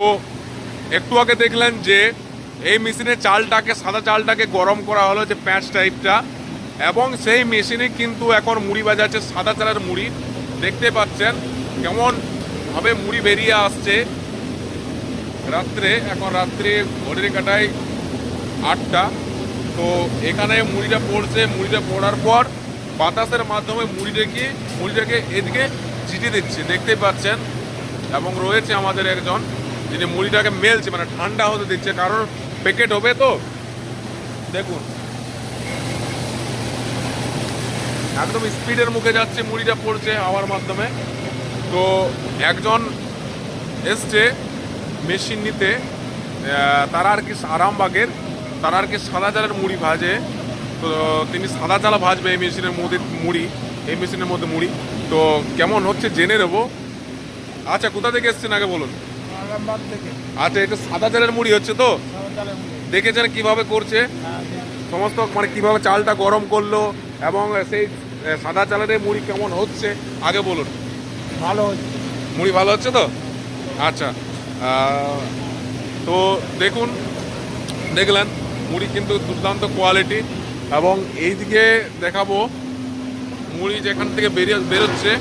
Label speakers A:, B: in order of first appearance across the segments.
A: তো একটু আগে দেখলেন যে এই মেশিনে চালটাকে, সাদা চালটাকে গরম করা হলো যে প্যাঁচ টাইপটা এবং সেই মেশিনে কিন্তু এখন মুড়ি বাজাচ্ছে, সাদা চালের মুড়ি। দেখতে পাচ্ছেন কেমন ভাবে মুড়ি বেরিয়ে আসছে। রাত্রে, এখন রাত্রে ঘড়ির কাটায় আটটা। তো এখানে মুড়িটা পড়ছে, মুড়িটা পড়ার পর বাতাসের মাধ্যমে মুড়ি মুড়িটাকে মুড়িটাকে এদিকে ছিটিয়ে দিচ্ছে। দেখতে পাচ্ছেন এবং রয়েছে আমাদের একজন যিনি মুড়িটাকে মেলছে মানে ঠান্ডা হতে দিচ্ছে, কারণ প্যাকেট হবে তো। দেখুন। একদম স্পিডের মুখে যাচ্ছে, মুড়িটা পড়ছে হাওয়ার মাধ্যমে। তো একজন এসছে মেশিন নিতে তারা আর কি আরামবাগের, তারা আর কি সাদা চালের মুড়ি ভাজে। তো তিনি সাদা চালা ভাজবে এই মেশিনের মধ্যে মুড়ি, এই মেশিনের মধ্যে মুড়ি। তো কেমন হচ্ছে, জেনে নেব। আচ্ছা কোথা থেকে এসছেন আগে বলুন?
B: আরামবাগ থেকে।
A: আচ্ছা এটা সাদা চালের মুড়ি হচ্ছে তো? দেখেছেন কীভাবে করছে?
B: হ্যাঁ,
A: সমস্ত মানে কীভাবে চালটা গরম করল এবং সেই সাদা চালের মুড়ি কেমন হচ্ছে? আগে বলুন।
B: ভালো হচ্ছে।
A: মুড়ি ভালো হচ্ছে তো? আচ্ছা তো দেখুন দেখলেন মুড়ি কিন্তু দুর্দান্ত কোয়ালিটি এবং এইদিকে দেখাবো মুড়ি যেখান থেকে বেরিয়ে বেরোচ্ছে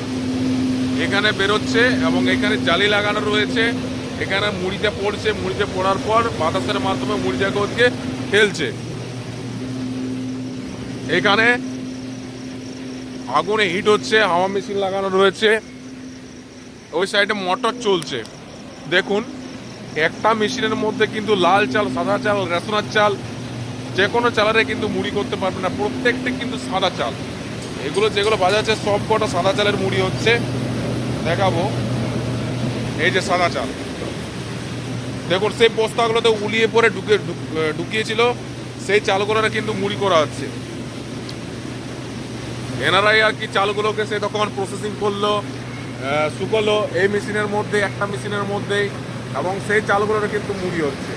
A: এখানে বেরোচ্ছে এবং এখানে জালি লাগানো রয়েছে। এখানে মুড়িতে পড়ছে, মুড়িতে পড়ার পর বাতাসের মাধ্যমে মুড়িটাকে ওদিকে ফেলছে এখানে আগুনে হিট হচ্ছে, হাওয়া মেশিন লাগানো রয়েছে। ওই সাইডে মোটর চলছে। দেখুন, একটা মেশিনের মধ্যে কিন্তু লাল চাল, সাদা চাল, রেশনার চাল যে কোনো চালারে কিন্তু মুড়ি করতে পারবে না। প্রত্যেকটি কিন্তু সাদা চাল। এগুলো যেগুলো বাজাচ্ছে সব কটা সাদা চালের মুড়ি হচ্ছে। দেখাবো। এই যে সাদা চাল। দেখুন, সেই বস্তাগুলোতে উলিয়ে পরে ঢুকে ঢুকিয়েছিল, সেই চালগুলোরা কিন্তু মুড়ি করা হচ্ছে এনারাই আর কি চালগুলোকে সে তখন প্রসেসিং করল শুকোলো, এই মেশিনের মধ্যে, একটা মেশিনের মধ্যেই, এবং সেই চালগুলোর কিন্তু মুড়ি হচ্ছে।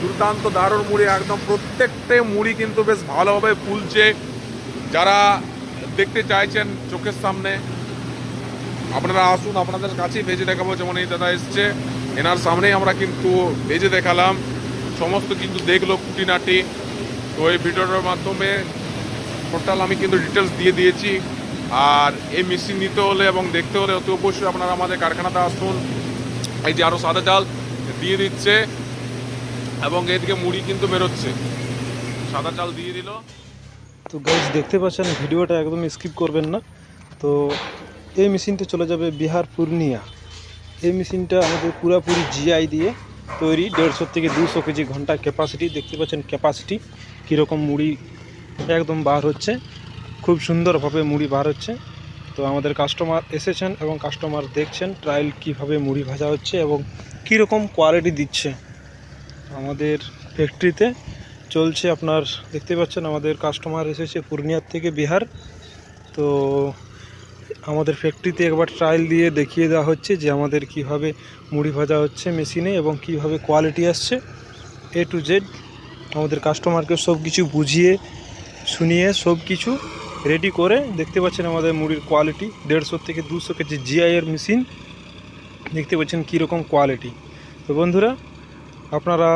A: দুর্দান্ত দারুণ মুড়ি, একদম প্রত্যেকটা মুড়ি কিন্তু বেশ ভালোভাবে ফুলছে। যারা দেখতে চাইছেন চোখের সামনে, আপনারা আসুন, আপনাদের কাছেই ভেজে দেখাবো, যেমন এই দাদা এসছে। এনার সামনেই আমরা কিন্তু ভেজে দেখালাম। সমস্ত কিন্তু দেখল খুঁটিনাটি। তো এই ভিডিওটার মাধ্যমে টোটাল আমি কিন্তু ডিটেলস দিয়ে দিয়েছি। আর এই মেশিন নিতে হলে এবং দেখতে হলে অতি অবশ্যই আপনারা আমাদের কারখানাতে আসুন। এই যে আরও সাদা চাল দিয়ে দিচ্ছে এবং এদিকে মুড়ি কিন্তু বেরোচ্ছে। সাদা চাল দিয়ে দিল।
C: তো গাইজ দেখতে পাচ্ছেন, ভিডিওটা একদম স্কিপ করবেন না। তো এই মেশিনটা চলে যাবে বিহার পূর্ণিয়া। এই মেশিনটা আমাদের পুরাপুরি জিআই দিয়ে তৈরি। দেড়শো থেকে দুশো কেজি ঘণ্টা ক্যাপাসিটি দেখতে পাচ্ছেন ক্যাপাসিটি কীরকম মুড়ি একদম বার হচ্ছে। খুব সুন্দরভাবে মুড়ি বার হচ্ছে। তো আমাদের কাস্টমার এসেছেন এবং কাস্টমার দেখছেন ট্রায়াল কীভাবে মুড়ি ভাজা হচ্ছে এবং কীরকম কোয়ালিটি দিচ্ছে। আমাদের ফ্যাক্টরিতে চলছে আপনার, দেখতে পাচ্ছেন আমাদের কাস্টমার এসেছে পূর্ণিয়ার থেকে বিহার। তো আমাদের ফ্যাক্টরিতে একবার ট্রায়াল দিয়ে দেখিয়ে দেওয়া হচ্ছে যে আমাদের কীভাবে মুড়ি ভাজা হচ্ছে মেশিনে এবং কীভাবে কোয়ালিটি আসছে। এ টু জেড আমাদের কাস্টমারকে সব কিছু বুঝিয়ে, শুনিয়ে সব কিছু রেডি করে দেখতে পাচ্ছেন আমাদের মুড়ির কোয়ালিটি দেড়শো থেকে দুশো কেজি জিআইয়ের মেশিন দেখতে পাচ্ছেন কীরকম কোয়ালিটি তো বন্ধুরা, আপনারা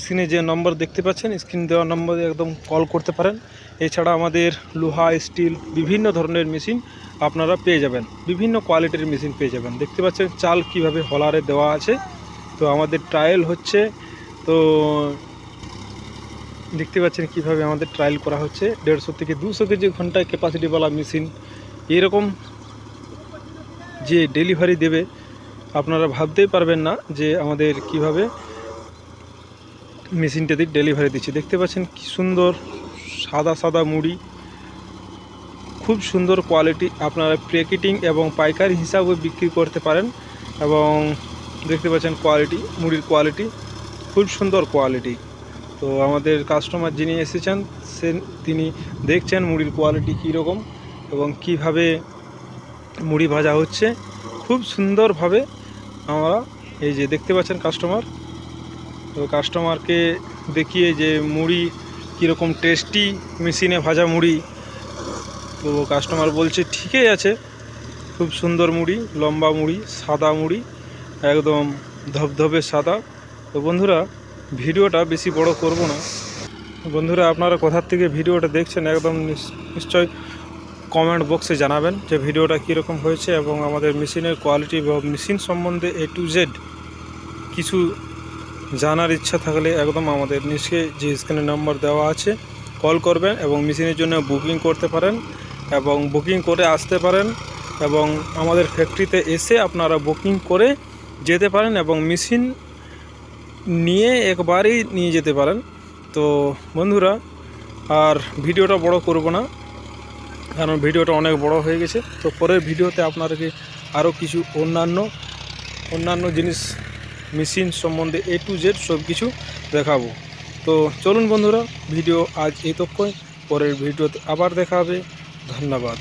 C: স্ক্রিনে যে নম্বর দেখতে পাচ্ছেন স্ক্রিন দেওয়া নম্বরে একদম কল করতে পারেন। এছাড়া আমাদের লোহা স্টিল বিভিন্ন ধরনের মেশিন আপনারা পেয়ে যাবেন। বিভিন্ন কোয়ালিটির মেশিন পেয়ে যাবেন। দেখতে পাচ্ছেন চাল কীভাবে হলারে দেওয়া আছে। তো আমাদের ট্রায়াল হচ্ছে। তো দেখতে পাচ্ছেন কীভাবে আমাদের ট্রায়াল করা হচ্ছে। দেড়শো থেকে দুশো কেজি ঘন্টায় ক্যাপাসিটিওয়ালা মেশিন। এরকম যে ডেলিভারি দেবে, আপনারা ভাবতেই পারবেন না যে আমাদের কীভাবে মেশিনটাতে ডেলিভারি দিচ্ছে। দেখতে পাচ্ছেন কি সুন্দর সাদা সাদা মুড়ি। খুব সুন্দর কোয়ালিটি আপনারা প্যাকেটিং এবং পাইকারি হিসাবে বিক্রি করতে পারেন এবং দেখতে পাচ্ছেন কোয়ালিটি মুড়ির কোয়ালিটি খুব সুন্দর কোয়ালিটি তো আমাদের কাস্টমার যিনি এসেছেন, সে তিনি দেখছেন মুড়ির কোয়ালিটি কীরকম এবং কীভাবে মুড়ি ভাজা হচ্ছে। খুব সুন্দরভাবে আমরা এই যে দেখতে পাচ্ছেন কাস্টমার তো কাস্টমারকে দেখিয়ে যে মুড়ি কীরকম টেস্টি মেশিনে ভাজা মুড়ি তো কাস্টমার বলছে, ঠিকই আছে। খুব সুন্দর মুড়ি, লম্বা মুড়ি, সাদা মুড়ি, একদম ধবধবে সাদা। তো বন্ধুরা, ভিডিওটা বেশি বড় করব না। বন্ধুরা, আপনারা কোথার থেকে ভিডিওটা দেখছেন, একদম নিশ- নিশ্চয় কমেন্ট বক্সে জানাবেন যে ভিডিওটা কীরকম হয়েছে এবং আমাদের মেশিনের কোয়ালিটি বা মেশিন সম্বন্ধে এ টু জেড কিছু জানার ইচ্ছা থাকলে একদম আমাদের নিচে যে স্ক্রিনের নম্বর দেওয়া আছে কল করবেন এবং মেশিনের জন্য বুকিং করতে পারেন। এবং বুকিং করে আসতে পারেন এবং আমাদের ফ্যাক্টরিতে এসে আপনারা বুকিং করে যেতে পারেন এবং মেশিন নিয়ে একবারই নিয়ে যেতে পারেন। তো বন্ধুরা, আর ভিডিওটা বড় করব না, কারণ ভিডিওটা অনেক বড় হয়ে গেছে। তো পরের ভিডিওতে আপনাদেরকে আরও কিছু অন্যান্য অন্যান্য জিনিস, মেশিন সম্বন্ধে এ টু জেড সব কিছু দেখাবো। তো চলুন বন্ধুরা, ভিডিও আজ এই তক্কই পরের ভিডিওতে আবার দেখা হবে। ধন্যবাদ।